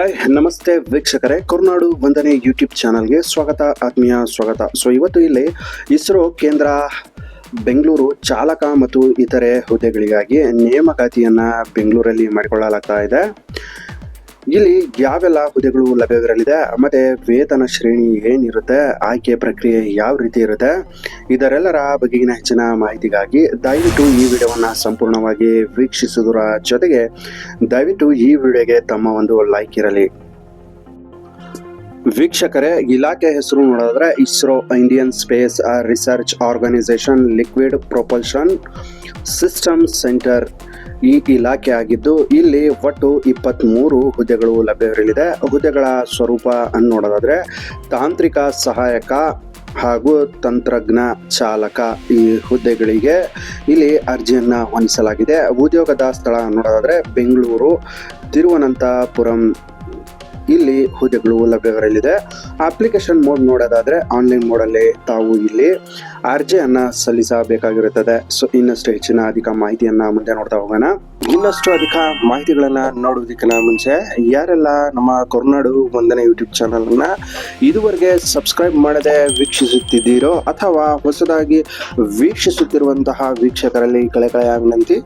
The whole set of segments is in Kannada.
ಹಾಯ್ ನಮಸ್ತೆ ವೀಕ್ಷಕರೇ. ಕರುನಾಡು ಒಂದನೇ ಯೂಟ್ಯೂಬ್ ಚಾನಲ್ಗೆ ಸ್ವಾಗತ, ಆತ್ಮೀಯ ಸ್ವಾಗತ. ಸೊ ಇವತ್ತು ಇಲ್ಲಿ ಇಸ್ರೋ ಕೇಂದ್ರ, ಬೆಂಗಳೂರು ಚಾಲಕ ಮತ್ತು ಇತರೆ ಹುದ್ದೆಗಳಿಗಾಗಿ ನೇಮಕಾತಿಯನ್ನು ಬೆಂಗಳೂರಲ್ಲಿ ಮಾಡಿಕೊಳ್ಳಲಾಗ್ತಾ ಇದೆ. ಇಲ್ಲಿ ಯಾವೆಲ್ಲ ಹುದ್ದೆಗಳು ಲಭ್ಯವಿರಲಿದೆ, ಮತ್ತೆ ವೇತನ ಶ್ರೇಣಿ ಏನಿರುತ್ತೆ, ಆಯ್ಕೆ ಪ್ರಕ್ರಿಯೆ ಯಾವ ರೀತಿ ಇರುತ್ತೆ, ಇದರೆಲ್ಲರ ಬಗೆಗಿನ ಹೆಚ್ಚಿನ ಮಾಹಿತಿಗಾಗಿ ದಯವಿಟ್ಟು ಈ ವಿಡಿಯೋವನ್ನು ಸಂಪೂರ್ಣವಾಗಿ ವೀಕ್ಷಿಸುವುದರ ಜೊತೆಗೆ ದಯವಿಟ್ಟು ಈ ವಿಡಿಯೋಗೆ ತಮ್ಮ ಒಂದು ಲೈಕ್ ಇರಲಿ. ವೀಕ್ಷಕರೇ, ಇಲಾಖೆ ಹೆಸರು ನೋಡಿದ್ರೆ ISRO Indian space research organisation liquid propulsion system centre. ಈ ಇಲಾಖೆ ಆಗಿದ್ದು ಇಲ್ಲಿ ಒಟ್ಟು ಇಪ್ಪತ್ತ್ಮೂರು ಹುದ್ದೆಗಳು ಲಭ್ಯವಿರಲಿದೆ. ಹುದ್ದೆಗಳ ಸ್ವರೂಪ ನೋಡೋದಾದ್ರೆ ತಾಂತ್ರಿಕ ಸಹಾಯಕ ಹಾಗೂ ತಂತ್ರಜ್ಞ ಚಾಲಕ ಈ ಹುದ್ದೆಗಳಿಗೆ ಇಲ್ಲಿ ಅರ್ಜಿಯನ್ನು ಹೊಂದಿಸಲಾಗಿದೆ. ಉದ್ಯೋಗದ ಸ್ಥಳ ನೋಡೋದಾದ್ರೆ ಬೆಂಗಳೂರು, ತಿರುವನಂತಪುರಂ ಇಲ್ಲಿ ಹುದ್ದೆಗಳು ಲಭ್ಯವಿರಲಿದೆ. ಅಪ್ಲಿಕೇಶನ್ ಮೋಡ್ ನೋಡೋದಾದ್ರೆ ಆನ್ಲೈನ್ ಮೋಡಲ್ಲಿ ತಾವು ಇಲ್ಲಿ ಅರ್ಜಿಯನ್ನ ಸಲ್ಲಿಸಬೇಕಾಗಿರುತ್ತದೆ. ಸೊ ಇನ್ನಷ್ಟು ಹೆಚ್ಚಿನ ಅಧಿಕ ಮಾಹಿತಿಯನ್ನ ಮುಂದೆ ನೋಡ್ತಾ ಹೋಗೋಣ. ಇನ್ನಷ್ಟು ಅಧಿಕ ಮಾಹಿತಿಗಳನ್ನ ನೋಡೋದಕ್ಕಿಂತ ಮುಂಚೆ ಯಾರೆಲ್ಲ ನಮ್ಮ ಕರುನಾಡು ಒಂದನೇ ಯೂಟ್ಯೂಬ್ ಚಾನಲ್ ಅನ್ನ ಇದುವರೆಗೆ ಸಬ್ಸ್ಕ್ರೈಬ್ ಮಾಡದೆ ವೀಕ್ಷಿಸುತ್ತಿದ್ದೀರೋ ಅಥವಾ ಹೊಸದಾಗಿ ವೀಕ್ಷಿಸುತ್ತಿರುವಂತಹ ವೀಕ್ಷಕರಲ್ಲಿ ಕಳೆ ವಿನಂತಿ,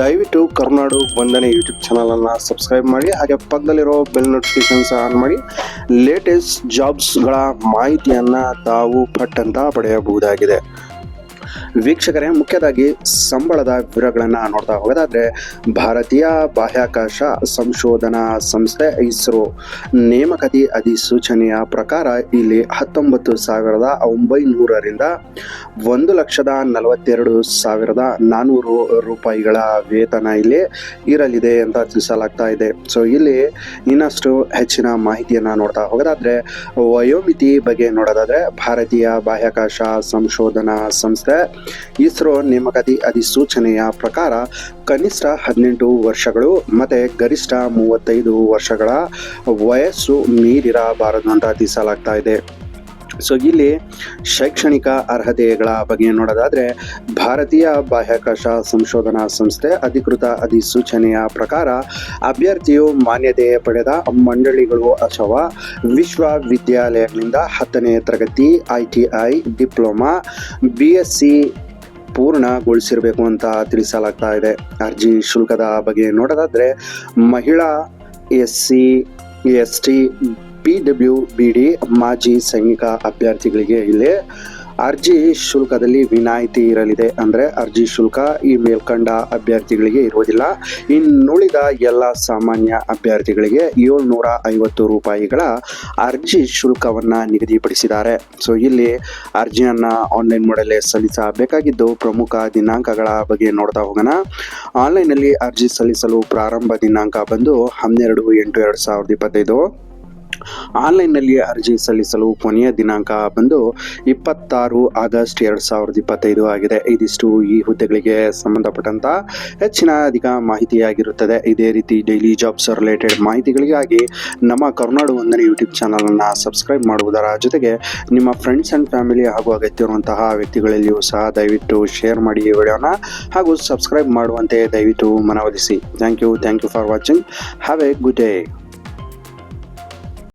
ದಯವಿಟ್ಟು ಕರುನಾಡು ಒಂದನೇ ಯೂಟ್ಯೂಬ್ ಚಾನಲ್ ಅನ್ನ ಸಬ್ಸ್ಕ್ರೈಬ್ ಮಾಡಿ, ಹಾಗೆ ಪಕ್ಕದಲ್ಲಿರೋ ಬೆಲ್ ನೋಟಿಫಿಕೇಶನ್ಸ್ ಆನ್ ಮಾಡಿ ಲೇಟೆಸ್ಟ್ ಜಾಬ್ಸ್ಗಳ ಮಾಹಿತಿಯನ್ನು ತಾವು ಪಟ್ಟಂತ ಪಡೆಯಬಹುದಾಗಿದೆ. ವೀಕ್ಷಕರೇ, ಮುಖ್ಯವಾಗಿ ಸಂಬಳದ ವಿವರಗಳನ್ನು ನೋಡ್ತಾ ಹೋಗೋದಾದರೆ, ಭಾರತೀಯ ಬಾಹ್ಯಾಕಾಶ ಸಂಶೋಧನಾ ಸಂಸ್ಥೆ ಇಸ್ರೋ ನೇಮಕತಿ ಅಧಿಸೂಚನೆಯ ಪ್ರಕಾರ ಇಲ್ಲಿ ಹತ್ತೊಂಬತ್ತು ಸಾವಿರದ ಒಂಬೈನೂರರಿಂದ ಒಂದು ಲಕ್ಷದ ನಲವತ್ತೆರಡು ಸಾವಿರದ ನಾನ್ನೂರು ರೂಪಾಯಿಗಳ ವೇತನ ಇಲ್ಲಿ ಇರಲಿದೆ ಅಂತ ತಿಳಿಸಲಾಗ್ತಾ ಇದೆ. ಸೊ ಇಲ್ಲಿ ಇನ್ನಷ್ಟು ಹೆಚ್ಚಿನ ಮಾಹಿತಿಯನ್ನು ನೋಡ್ತಾ ಹೋಗೋದಾದರೆ, ವಯೋಮಿತಿ ಬಗ್ಗೆ ನೋಡೋದಾದ್ರೆ, ಭಾರತೀಯ ಬಾಹ್ಯಾಕಾಶ ಸಂಶೋಧನಾ ಸಂಸ್ಥೆ ಇಸ್ರೋ ನೇಮಕಾತಿ ಅಧಿಸೂಚನೆಯ ಪ್ರಕಾರ ಕನಿಷ್ಠ ಹದಿನೆಂಟು ವರ್ಷಗಳು ಮತ್ತು ಗರಿಷ್ಠ ಮೂವತ್ತೈದು ವರ್ಷಗಳ ವಯಸ್ಸು ಮೀರಿರಬಾರದು ಅಂತ ತಿಳಿಸಲಾಗ್ತಾ ಇದೆ. ಸೊ ಇಲ್ಲಿ ಶೈಕ್ಷಣಿಕ ಅರ್ಹತೆಗಳ ಬಗ್ಗೆ ನೋಡೋದಾದ್ರೆ, ಭಾರತೀಯ ಬಾಹ್ಯಾಕಾಶ ಸಂಶೋಧನಾ ಸಂಸ್ಥೆ ಅಧಿಕೃತ ಅಧಿಸೂಚನೆಯ ಪ್ರಕಾರ ಅಭ್ಯರ್ಥಿಯು ಮಾನ್ಯತೆ ಪಡೆದ ಮಂಡಳಿಗಳು ಅಥವಾ ವಿಶ್ವವಿದ್ಯಾಲಯಗಳಿಂದ ಹತ್ತನೇ ತರಗತಿ, I T I, diploma, B S C ಪೂರ್ಣಗೊಳಿಸಿರಬೇಕು ಅಂತ ತಿಳಿಸಲಾಗ್ತಾ ಇದೆ. ಅರ್ಜಿ ಶುಲ್ಕದ ಬಗ್ಗೆ ನೋಡೋದಾದರೆ ಮಹಿಳಾ S C, S T P W B D ಮಾಜಿ ಸೈನಿಕ ಅಭ್ಯರ್ಥಿಗಳಿಗೆ ಇಲ್ಲಿ ಅರ್ಜಿ ಶುಲ್ಕದಲ್ಲಿ ವಿನಾಯಿತಿ ಇರಲಿದೆ ಅಂದರೆ ಅರ್ಜಿ ಶುಲ್ಕ ಈ ಮೇಲ್ಕಂಡ ಅಭ್ಯರ್ಥಿಗಳಿಗೆ ಇರುವುದಿಲ್ಲ. ಇನ್ನುಳಿದ ಎಲ್ಲ ಸಾಮಾನ್ಯ ಅಭ್ಯರ್ಥಿಗಳಿಗೆ ಏಳ್ನೂರ ಐವತ್ತು ರೂಪಾಯಿಗಳ ಅರ್ಜಿ ಶುಲ್ಕವನ್ನು ನಿಗದಿಪಡಿಸಿದ್ದಾರೆ. ಸೊ ಇಲ್ಲಿ ಅರ್ಜಿಯನ್ನು ಆನ್ಲೈನ್ ಮಾಡಲೇ ಸಲ್ಲಿಸಬೇಕಾಗಿದ್ದು, ಪ್ರಮುಖ ದಿನಾಂಕಗಳ ಬಗ್ಗೆ ನೋಡ್ತಾ ಹೋಗೋಣ. ಆನ್ಲೈನಲ್ಲಿ ಅರ್ಜಿ ಸಲ್ಲಿಸಲು ಪ್ರಾರಂಭ ದಿನಾಂಕ ಬಂದು ಹನ್ನೆರಡು ಎಂಟು ಎರಡು ಸಾವಿರದ ಇಪ್ಪತ್ತೈದು. ಆನ್ಲೈನ್ನಲ್ಲಿ ಅರ್ಜಿ ಸಲ್ಲಿಸಲು ಕೊನೆಯ ದಿನಾಂಕ ಬಂದು ಇಪ್ಪತ್ತಾರು ಆಗಸ್ಟ್ ಎರಡು ಸಾವಿರದ ಇಪ್ಪತ್ತೈದು ಆಗಿದೆ. ಇದಿಷ್ಟು ಈ ಹುದ್ದೆಗಳಿಗೆ ಸಂಬಂಧಪಟ್ಟಂತ ಹೆಚ್ಚಿನ ಅಧಿಕ ಮಾಹಿತಿಯಾಗಿರುತ್ತದೆ. ಇದೇ ರೀತಿ ಡೈಲಿ ಜಾಬ್ಸ್ ರಿಲೇಟೆಡ್ ಮಾಹಿತಿಗಳಿಗಾಗಿ ನಮ್ಮ ಕರುನಾಡು ಒಂದನೇ ಯೂಟ್ಯೂಬ್ ಚಾನಲನ್ನು ಸಬ್ಸ್ಕ್ರೈಬ್ ಮಾಡುವುದರ ಜೊತೆಗೆ ನಿಮ್ಮ ಫ್ರೆಂಡ್ಸ್ ಆ್ಯಂಡ್ ಫ್ಯಾಮಿಲಿ ಹಾಗೂ ಅಗತ್ಯವಿರುವಂತಹ ವ್ಯಕ್ತಿಗಳಲ್ಲಿಯೂ ಸಹ ದಯವಿಟ್ಟು ಶೇರ್ ಮಾಡಿ ಈ ವಿಡಿಯೋನ ಹಾಗೂ ಸಬ್ಸ್ಕ್ರೈಬ್ ಮಾಡುವಂತೆ ದಯವಿಟ್ಟು ಮನವೊಲಿಸಿ. Thank you. Thank you for watching. Have a good day.